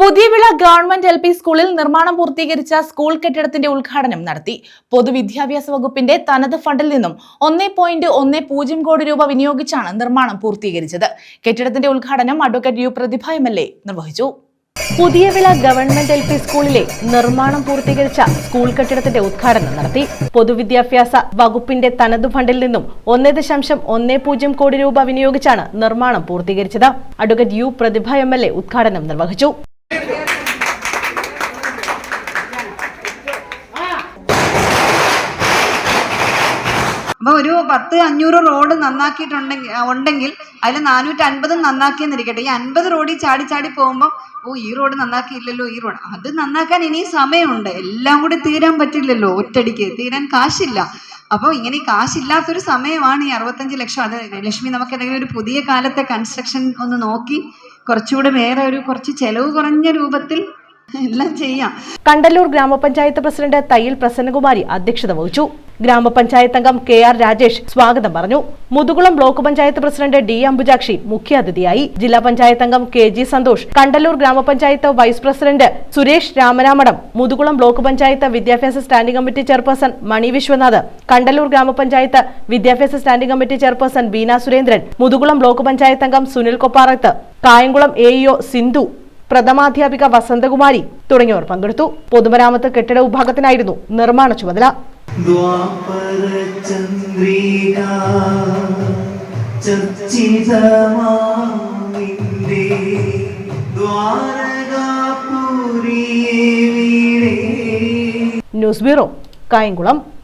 Puthiyavila government L P സ്കൂളിൽ നിർമ്മാണം പൂർത്തീകരിച്ച സ്കൂൾ കെട്ടിടത്തിന്റെ ഉദ്ഘാടനം നടത്തി. പൊതുവിദ്യാഭ്യാസ വകുപ്പിന്റെ തനത് ഫണ്ടിൽ നിന്നും ഒന്നേ പോയിന്റ് ഒന്നേ പൂജ്യം കോടി രൂപ വിനിയോഗിച്ചാണ് നിർമ്മാണം പൂർത്തീകരിച്ചത്. കെട്ടിടത്തിന്റെ ഉദ്ഘാടനം advocate U Prathibha M L A നിർവഹിച്ചു. പുതിയവിള ഗവൺമെന്റ് എൽ പി സ്കൂളിലെ നിർമ്മാണം പൂർത്തീകരിച്ച സ്കൂൾ കെട്ടിടത്തിന്റെ ഉദ്ഘാടനം നടത്തി. പൊതുവിദ്യാഭ്യാസ വകുപ്പിന്റെ തനതു ഫണ്ടിൽ നിന്നും ഒന്നേ ദശാംശം ഒന്നേ പൂജ്യം കോടി രൂപ വിനിയോഗിച്ചാണ് നിർമ്മാണം പൂർത്തീകരിച്ചത്. Advocate U Prathibha M L A ഉദ്ഘാടനം നിർവഹിച്ചു. അപ്പൊ ഒരു പത്ത് അഞ്ഞൂറ് റോഡ് നന്നാക്കിയിട്ടുണ്ടെങ്കിൽ ഉണ്ടെങ്കിൽ അതിൽ നാനൂറ്റി അൻപതും നന്നാക്കിയെന്നിരിക്കട്ടെ. ഈ അൻപത് റോഡിൽ ചാടി ചാടി പോകുമ്പോൾ ഓ ഈ റോഡ് നന്നാക്കിയില്ലല്ലോ ഈ റോഡ് അത് നന്നാക്കാൻ ഇനി സമയമുണ്ട്. എല്ലാം കൂടി തീരാൻ പറ്റില്ലല്ലോ ഒറ്റടിക്ക് തീരാൻ കാശില്ല. അപ്പോൾ ഇങ്ങനെ കാശില്ലാത്തൊരു സമയമാണ് ഈ അറുപത്തഞ്ച് ലക്ഷം. അത് ലക്ഷ്മി നമുക്ക് എന്തെങ്കിലും ഒരു പുതിയ കാലത്തെ കൺസ്ട്രക്ഷൻ ഒന്ന് നോക്കി കുറച്ചുകൂടെ വേറെ ഒരു കുറച്ച് ചെലവ് കുറഞ്ഞ രൂപത്തിൽ എല്ലാം ചെയ്യാം. കണ്ടല്ലൂർ ഗ്രാമപഞ്ചായത്ത് പ്രസിഡന്റ് തയ്യിൽ പ്രസന്നകുമാരി അധ്യക്ഷത വഹിച്ചു. ഗ്രാമപഞ്ചായത്ത് അംഗം കെ ആർ രാജേഷ് സ്വാഗതം പറഞ്ഞു. Muthukulam block panchayat president D Ambujakshi മുഖ്യാതിഥിയായി. ജില്ലാ പഞ്ചായത്ത് അംഗം കെ ജി സന്തോഷ് കണ്ടല്ലൂർ ഗ്രാമപഞ്ചായത്ത് vice president Suresh Ramanamadam Muthukulam block panchayat വിദ്യാഭ്യാസ standing committee chairperson Mani Viswanath Kandalloor ഗ്രാമപഞ്ചായത്ത് വിദ്യാഭ്യാസ standing committee chairperson Beena Surendran Muthukulam block panchayat അംഗം സുനിൽ കൊപ്പാറത്ത് കായംകുളം എ സിന്ധു പ്രഥമാധ്യാപിക വസന്തകുമാരി തുടങ്ങിയവർ പങ്കെടുത്തു. പൊതുമരാമത്ത് കെട്ടിട വിഭാഗത്തിനായിരുന്നു നിർമ്മാണ ചുമതല. News bureau Kayamkulam.